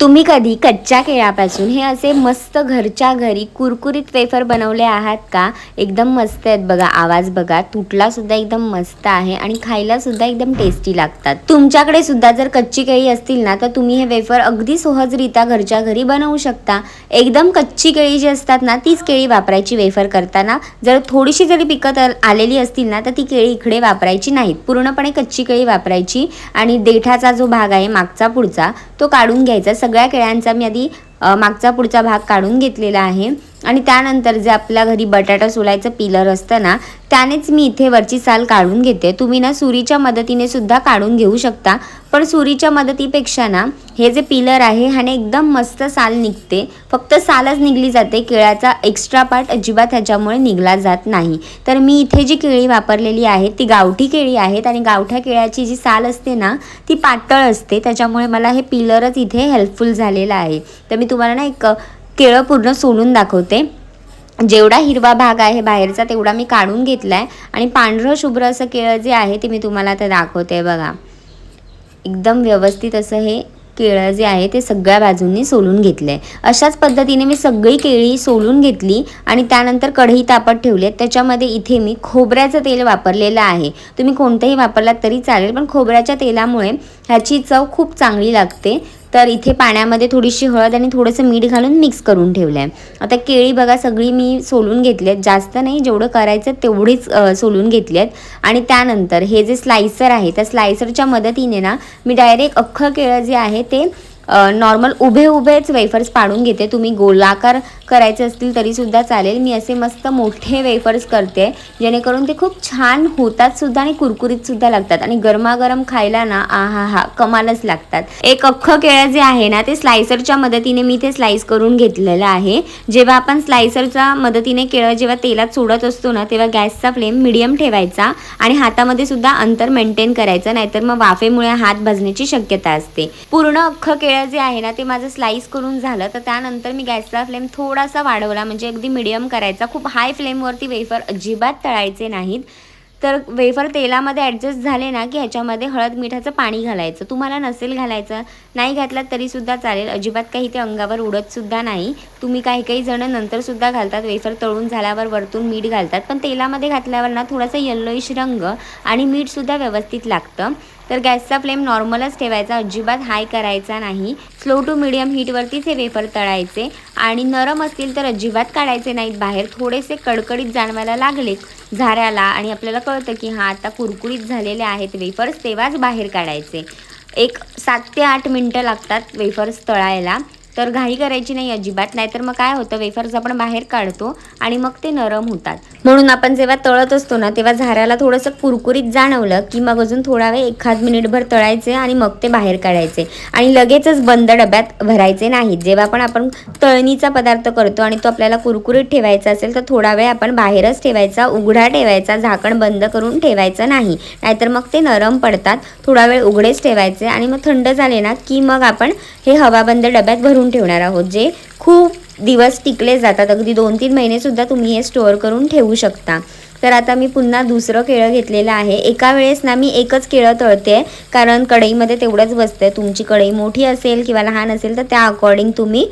तुम्ही कधी कच्च्या केळ्यापासून हे असे मस्त घरच्या घरी कुरकुरीत वेफर बनवले आहात का? एकदम मस्त आहेत बघा आवाज बघा. तुटला सुद्धा एकदम मस्त आहे आणि खायला सुद्धा एकदम टेस्टी लागतात. तुमच्याकडे सुद्धा जर कच्ची केळी असतील ना तर तुम्ही हे वेफर अगदी सहजरित्या घरच्या घरी बनवू शकता. एकदम कच्ची केळी जी असतात ना तीच केळी वापरायची वेफर करताना. जर थोडीशी जरी पिकत आलेली असतील ना तर ती केळी इकडे वापरायची नाहीत. पूर्णपणे कच्ची केळी वापरायची आणि देठाचा जो भाग आहे मागचा पुढचा तो काढून घ्यायचा. सगळ्या केळ्यांचा मी आधी अ, मागचा पुढचा भाग काढून घेतलेला आहे. आणि त्यानंतर जे आपल्या घरी बटाटा सोलायचं पिलर असतं ना त्यानेच मी इथे वरची साल काढून घेते. तुम्ही ना सुरीच्या मदतीने सुद्धा काढून घेऊ शकता. पण सुरीच्या मदतीपेक्षा ना हे जे पिलर आहे ह्याने एकदम मस्त साल निघते. फक्त सालच निघली जाते केळ्याचा एक्स्ट्रा पार्ट अजिबात ह्याच्यामुळे निघला जात नाही. तर मी इथे जी केळी वापरलेली आहे ती गावठी केळी आहेत आणि गावठ्या केळ्याची जी साल असते ना ती पातळ असते. त्याच्यामुळे मला हे पिलरच इथे हेल्पफुल झालेलं आहे. तर मी तुम्हाला ना एक केळं पूर्ण सोलून दाखवते. जेवढा हिरवा भाग आहे बाहेरचा तेवढा मी काढून घेतला आहे आणि पांढरं शुभ्र असं केळं जे आहे ते मी तुम्हाला आता दाखवते बघा. एकदम व्यवस्थित असं हे केळं जे आहे ते सगळ्या बाजूंनी सोलून घेतलं आहे अशाच पद्धतीने मी सगळी केळी सोलून घेतली आणि त्यानंतर कढई तापत ठेवली आहे त्याच्यामध्ये इथे मी खोबऱ्याचं तेल वापरलेलं आहे. तुम्ही कोणतंही वापरलात तरी चालेल पण खोबऱ्याच्या तेलामुळे ह्याची चव खूप चांगली लागते. तर इथे पाण्यामध्ये थोडीशी हळद आणि थोडंसं मीठ घालून मिक्स करून ठेवलं आहे आता केळी बघा सगळी मी सोलून घेतली आहेत. जास्त नाही जेवढं करायचं तेवढीच सोलून घेतली आहेत. आणि त्यानंतर हे जे स्लायसर आहे त्या स्लायसरच्या मदतीने ना मी डायरेक्ट अख्खं केळं जे आहे ते नॉर्मल उभे उभेच वेफर्स पाडून घेते. तुम्ही गोलाकार करायचे असतील तरीसुद्धा चालेल. मी असे मस्त मोठे वेफर्स करते जेणेकरून ते खूप छान होतात सुद्धा आणि कुरकुरीतसुद्धा लागतात. आणि गरमागरम खायला ना आहा हा कमालच लागतात. एक अख्खं केळं जे आहे ना ते स्लायसरच्या मदतीने मी ते स्लाइस करून घेतलेलं आहे. जेव्हा आपण स्लायसरच्या मदतीने केळं जेव्हा तेलात सोडत असतो ना तेव्हा गॅसचा फ्लेम मिडियम ठेवायचा आणि हातामध्ये सुद्धा अंतर मेंटेन करायचं नाहीतर मग वाफेमुळे हात भाजण्याची शक्यता असते. पूर्ण अख्खं केळं जे आहे ना ते माझं स्लाइस करून झालं. तर त्यानंतर मी गॅसचा फ्लेम थोडासा वाढवला म्हणजे अगदी मिडियम करायचा. खूप हाय फ्लेमवरती वेफर अजिबात तळायचे नाहीत. तर वेफर तेलामध्ये ॲडजस्ट झाले ना की ह्याच्यामध्ये हळद मिठाचं पाणी घालायचं. तुम्हाला नसेल घालायचं नाही घातलं तरीसुद्धा चालेल. अजिबात काही ते अंगावर उडतसुद्धा नाही. तुम्ही काही काही जणं नंतरसुद्धा घालतात वेफर तळून झाल्यावर वरतून मीठ घालतात. पण तेलामध्ये घातल्यावर ना थोडासा येल्लोइश रंग आणि मीठसुद्धा व्यवस्थित लागतं. तर गॅसचा फ्लेम नॉर्मलच ठेवायचा अजिबात हाय करायचा नाही. स्लो टू मिडियम हीटवरतीच हे वेफर तळायचे आणि नरम असतील तर अजिबात काढायचे नाहीत. बाहेर थोडेसे कडकडीत जाणवायला लागले झाऱ्याला आणि आपल्याला कळतं की हां आता कुरकुरीत झालेले आहेत वेफर्स तेव्हाच बाहेर काढायचे. एक सात ते आठ मिनटं लागतात वेफर्स तळायला. तर घाई करायची नाही अजिबात. नाहीतर मग काय होतं वेफर्स आपण बाहेर काढतो आणि मग ते नरम होतात. म्हणून आपण जेव्हा तळत असतो ना तेव्हा झाऱ्याला थोडंसं कुरकुरीत जाणवलं की मग अजून थोडा वेळ एखाद मिनिटभर तळायचे आणि मग ते बाहेर काढायचे. आणि लगेचच बंद डब्यात भरायचे नाहीत जेव्हा पण आपण तळणीचा पदार्थ करतो आणि तो आपल्याला कुरकुरीत ठेवायचा असेल तर थोडा वेळ आपण बाहेरच ठेवायचा उघडा ठेवायचा झाकण बंद करून ठेवायचं नाही. नाहीतर मग ते नरम पडतात थोडा वेळ उघडेच ठेवायचे आणि मग थंड झाले ना की मग आपण हे हवाबंद डब्यात भरून ठेवणार आहोत जे खूप दिवस टिकले जातात. अगदी दोन तीन महिनेसुद्धा तुम्ही हे स्टोअर करून ठेवू शकता. तर आता मी पुन्हा दुसरं केळं घेतलेलं आहे. एका वेळेस ना मी एकच केळं तळते कारण कढईमध्ये तेवढंच बसतं तुमची कढई मोठी असेल किंवा लहान असेल तर त्या अकॉर्डिंग तुम्ही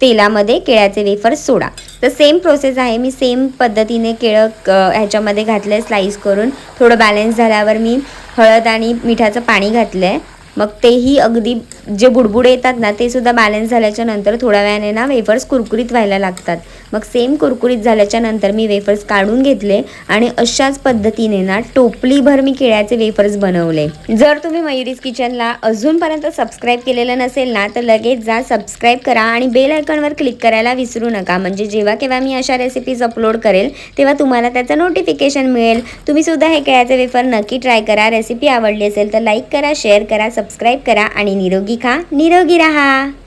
तेलामध्ये केळ्याचे वेफर्स सोडा. तर सेम प्रोसेस आहे. मी सेम पद्धतीने केळं ह्याच्यामध्ये घातलं आहे स्लाईस करून. थोडं बॅलन्स झाल्यावर मी हळद आणि मिठाचं पाणी घातलं आहे मग तेही अगदी जे बुडबुडे येतात ना ते सुद्धा बॅलन्स झाल्याच्यानंतर थोड्या वेळाने ना वेफर्स कुरकुरीत व्हायला लागतात. मग सेम कुरकुरीत झाल्याच्यानंतर मी वेफर्स काढून घेतले आणि अशाच पद्धतीने ना टोपलीभर मी केळ्याचे वेफर्स बनवले. जर तुम्ही मयुरीज किचनला अजूनपर्यंत सबस्क्राईब केलेलं नसेल ना तर लगेच जा सबस्क्राईब करा आणि बेल आयकॉनवर क्लिक करायला विसरू नका. म्हणजे जेव्हा केव्हा मी अशा रेसिपीज अपलोड करेल तेव्हा तुम्हाला त्याचं नोटिफिकेशन मिळेल. तुम्ही सुद्धा हे केळ्याचे वेफर नक्की ट्राय करा. रेसिपी आवडली असेल तर लाईक करा शेअर करा सबस्क्राईब करा आणि निरोगी खा. निरोगी राहा.